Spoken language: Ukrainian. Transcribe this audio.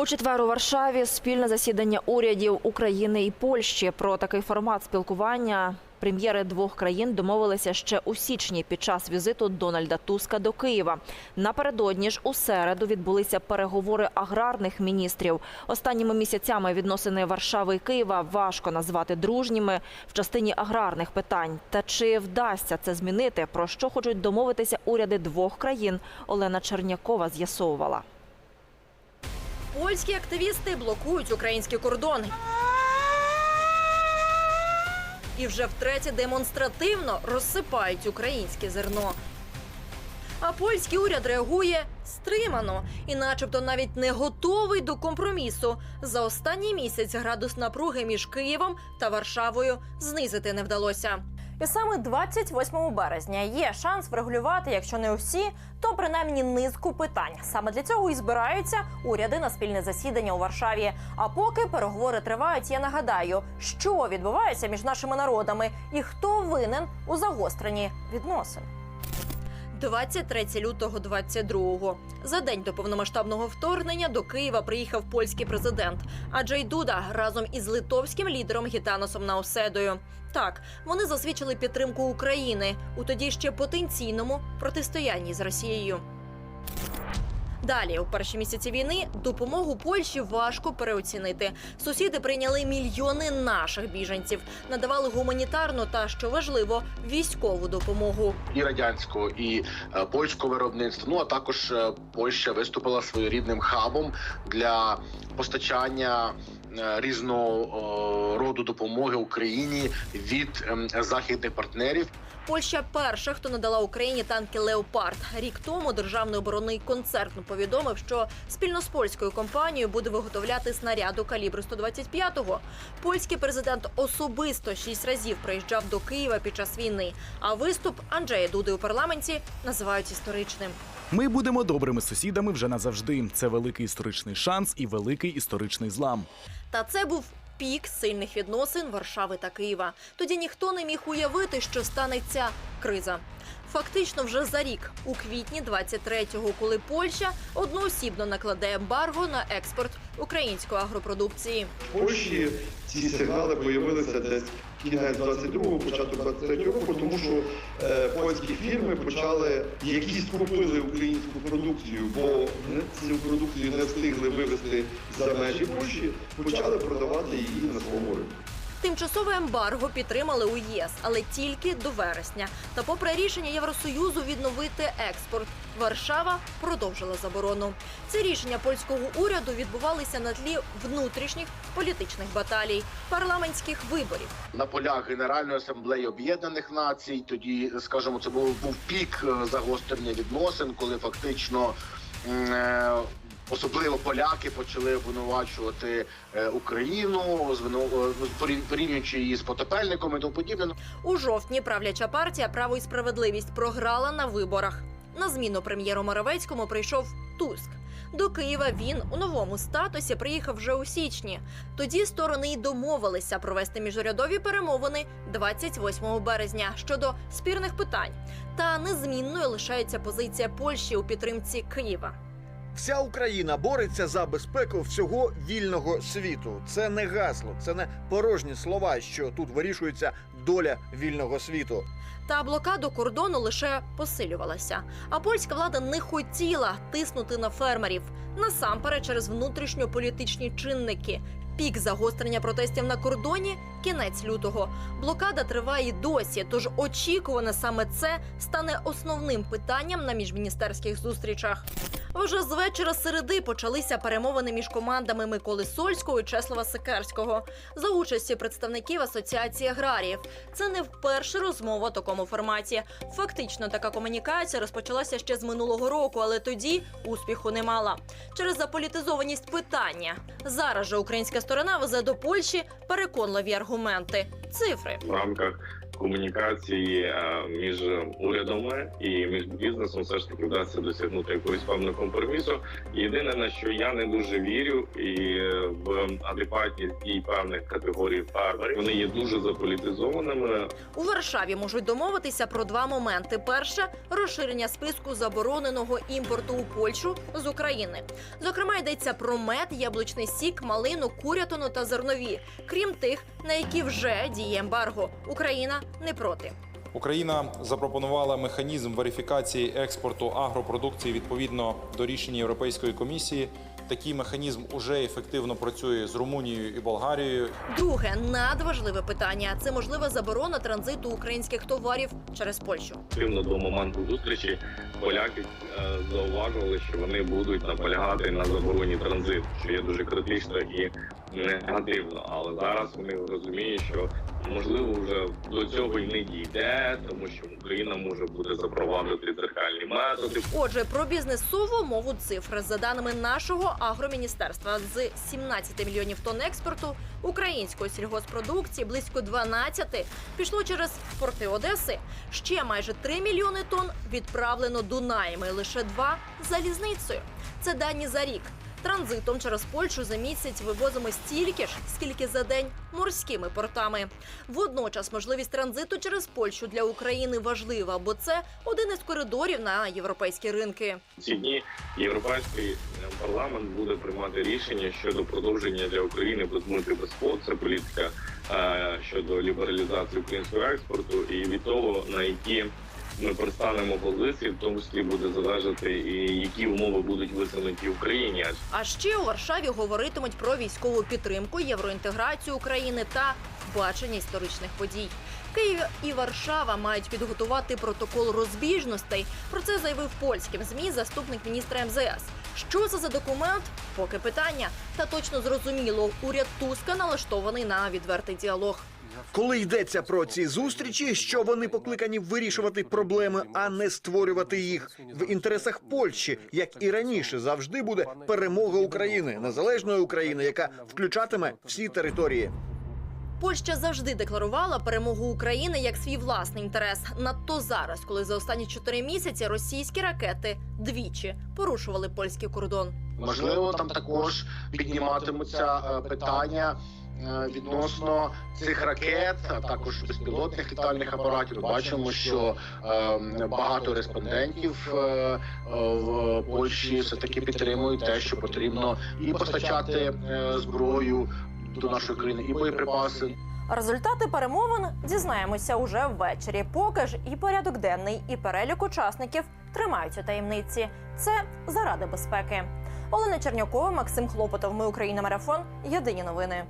У четвер у Варшаві спільне засідання урядів України і Польщі. Про такий формат спілкування прем'єри двох країн домовилися ще у січні під час візиту Дональда Туска до Києва. Напередодні ж у середу відбулися переговори аграрних міністрів. Останніми місяцями відносини Варшави і Києва важко назвати дружніми в частині аграрних питань. Та чи вдасться це змінити? Про що хочуть домовитися уряди двох країн? Олена Чернякова з'ясовувала. Польські активісти блокують український кордон. І вже втретє демонстративно розсипають українське зерно. А польський уряд реагує стримано і, начебто, навіть не готовий до компромісу. За останній місяць градус напруги між Києвом та Варшавою знизити не вдалося. І саме 28 березня є шанс врегулювати, якщо не усі, то принаймні низку питань. Саме для цього і збираються уряди на спільне засідання у Варшаві. А поки переговори тривають, я нагадаю, що відбувається між нашими народами і хто винен у загостренні відносин. 23 лютого 22-го. За день до повномасштабного вторгнення до Києва приїхав польський президент Аджей Дуда разом із литовським лідером Гітаносом Науседою. Так, вони засвідчили підтримку України у тоді ще потенційному протистоянні з Росією. Далі, у перші місяці війни, допомогу Польщі важко переоцінити. Сусіди прийняли мільйони наших біженців, надавали гуманітарну та, що важливо, військову допомогу. і радянського, і е, польського виробництва. Ну а також е, Польща виступила своєрідним хабом для постачання е, різного е, роду допомоги Україні від ем, західних партнерів. Польща перша, хто надала Україні танки Леопард. Рік тому державний оборонний концерн повідомив, що спільно з польською компанією буде виготовляти снаряду калібру 125-го. Польський президент особисто шість разів приїжджав до Києва під час війни. А виступ Анджея Дуди у парламенті називають історичним. Ми будемо добрими сусідами вже назавжди. Це великий історичний шанс і великий історичний злам. Та це був пік сильних відносин Варшави та Києва. Тоді ніхто не міг уявити, що станеться криза. Фактично, вже за рік, у квітні 23-го, коли Польща одноосібно накладе ембарго на експорт української агропродукції. В Польщі ці сигнали появилися десь кінець 22-го, початок 23-го року, тому що е, польські фірми почали, які скупили українську продукцію, бо цю продукцію не встигли вивезти за межі Польщі, почали продавати її на своєму ринку. Тимчасове ембарго підтримали у ЄС, але тільки до вересня. Та, попри рішення Євросоюзу відновити експорт, Варшава продовжила заборону. Ці рішення польського уряду відбувалися на тлі внутрішніх політичних баталій, парламентських виборів. На полях Генеральної асамблеї Об'єднаних Націй тоді, скажімо, це був, був пік е, загострення відносин, коли фактично. Особливо поляки почали обвинувачувати е, Україну, е, порівнюючи її з потопельником і тому подібне. У жовтні правляча партія Право і справедливість програла на виборах. На зміну прем'єру Моровецькому прийшов Туск. До Києва він у новому статусі приїхав вже у січні. Тоді сторони й домовилися провести міжурядові перемовини 28 березня щодо спірних питань. Та незмінною лишається позиція Польщі у підтримці Києва. Вся Україна бореться за безпеку всього вільного світу. Це не гасло, це не порожні слова, що тут вирішується доля вільного світу. Та блокаду кордону лише посилювалася. А польська влада не хотіла тиснути на фермерів насамперед через внутрішньополітичні чинники. Пік загострення протестів на кордоні кінець лютого. Блокада триває досі. Тож очікуване саме це стане основним питанням на міжміністерських зустрічах. Вже з вечора середи почалися перемовини між командами Миколи Сольського і Чеслава Секерського за участі представників асоціації аграріїв. Це не вперше розмова в такому форматі. Фактично, така комунікація розпочалася ще з минулого року, але тоді успіху не мала через заполітизованість питання. Зараз же українська сторона везе до Польщі переконливі аргументи, цифри. в рамках комунікації е, між урядами і між бізнесом все ж таки вдасться досягнути якогось певного компромісу. Єдине на що я не дуже вірю, і е, в адекватність дій певних категорій фермерів вони є дуже заполітизованими. У Варшаві можуть домовитися про два моменти: перше розширення списку забороненого імпорту у Польщу з України. Зокрема, йдеться про мед, яблучний сік, малину, курятину та зернові, крім тих, на які вже діє ембарго. Україна не проти. Україна запропонувала механізм верифікації експорту агропродукції відповідно до рішення Європейської комісії. Такий механізм уже ефективно працює з Румунією і Болгарією. Друге надважливе питання це можлива заборона транзиту українських товарів через Польщу. Активно до моменту зустрічі поляки е, зауважували, що вони будуть наполягати на забороні транзиту, що є дуже критично і негативно. Але зараз вони розуміють, що можливо вже до цього й не дійде, тому що Україна може буде запровадити дзеркальні методи. Отже, про бізнесову мову цифр за даними нашого агроміністерства з 17 мільйонів тонн експорту української сільгоспродукції близько 12 пішло через порти Одеси. Ще майже 3 мільйони тонн відправлено Дунаями, лише два залізницею. Це дані за рік. Транзитом через Польщу за місяць вивозимо стільки ж, скільки за день морськими портами. Водночас можливість транзиту через Польщу для України важлива, бо це один із коридорів на європейські ринки. Ці дні європейський парламент буде приймати рішення щодо продовження для України безмити безпод. Це політика е, щодо лібералізації українського експорту, і від того на які ми пристанемо позиції, в тому числі буде залежати і які умови будуть висунуті Україні. А ще у Варшаві говоритимуть про військову підтримку, євроінтеграцію України та бачення історичних подій. Київ і Варшава мають підготувати протокол розбіжностей. Про це заявив польським змі заступник міністра МЗС. Що це за документ? Поки питання. Та точно зрозуміло, уряд Туска налаштований на відвертий діалог. Коли йдеться про ці зустрічі, що вони покликані вирішувати проблеми, а не створювати їх в інтересах Польщі, як і раніше, завжди буде перемога України, незалежної України, яка включатиме всі території. Польща завжди декларувала перемогу України як свій власний інтерес. Надто зараз, коли за останні чотири місяці російські ракети двічі порушували польський кордон. Можливо, там також підніматимуться е, питання відносно цих ракет, а також безпілотних літальних апаратів. Бачимо, що е, багато респондентів е, в Польщі все таки підтримують те, що потрібно і постачати е, зброю до нашої країни, і боєприпаси. Результати перемовин дізнаємося уже ввечері. Поки ж і порядок денний, і перелік учасників тримають у таємниці. Це заради безпеки. Олена Чернякова, Максим Хлопотов. Ми Україна. Марафон. Єдині новини.